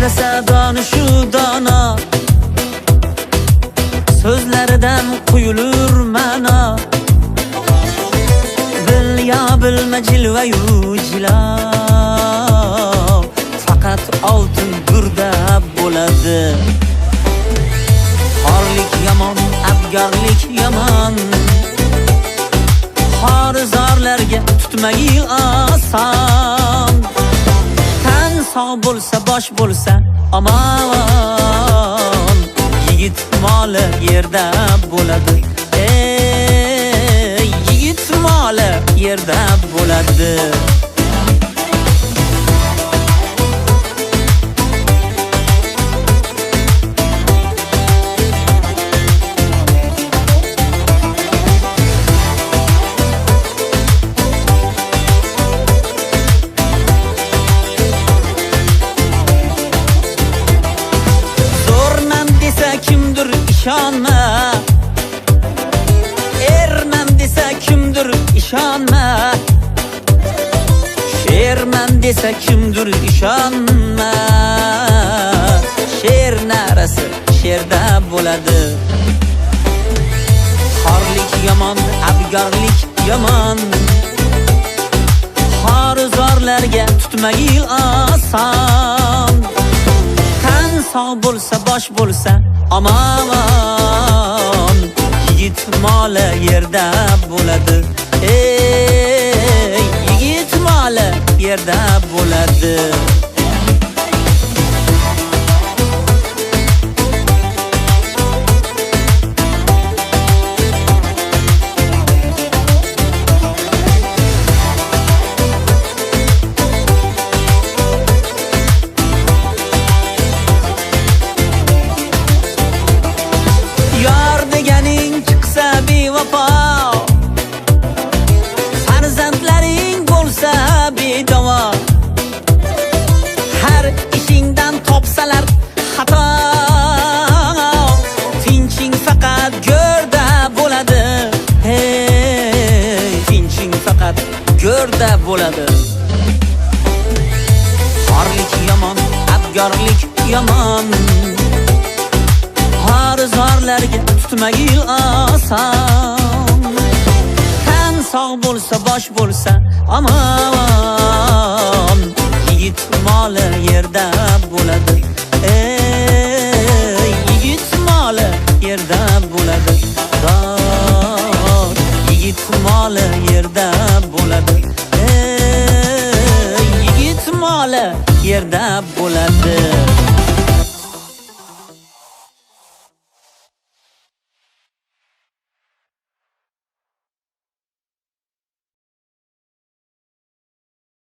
shu dona So'zlaridan quyulur ma'no Bil ya bilma jilvayu jilo Faqat oltin gurda bo'ladi Xorlik yomon, abgarlik yomon Xorizorlarga tutmagil oson Tan sog' bo'lsa, bosh bo'lsa. Omon Yigit moli yerda bo'ladi Ey, yigit moli yerda bo'ladi ishonma Sherman desa kimdir ishonma Sher narasi sherda bo'ladi Xorlik yomon, abgarlik yomon Xorizorlarga tutmagil oson Tan sog' bo'lsa, bosh bo'lsa omon Yigit moli yerda bo'ladi Ey, yigit moli yerda bo'ladi bo'ladi Xorlik yomon, abgorlik yomon Xorizorlarga tutmagil oson Tan sog' bo'lsa, bosh bo'lsa omon Yigit moli yerda bo'ladi Ey, yigit moli yerda bo'ladi Dor, yigit moli yerda bo'ladi yerda bo'ladi.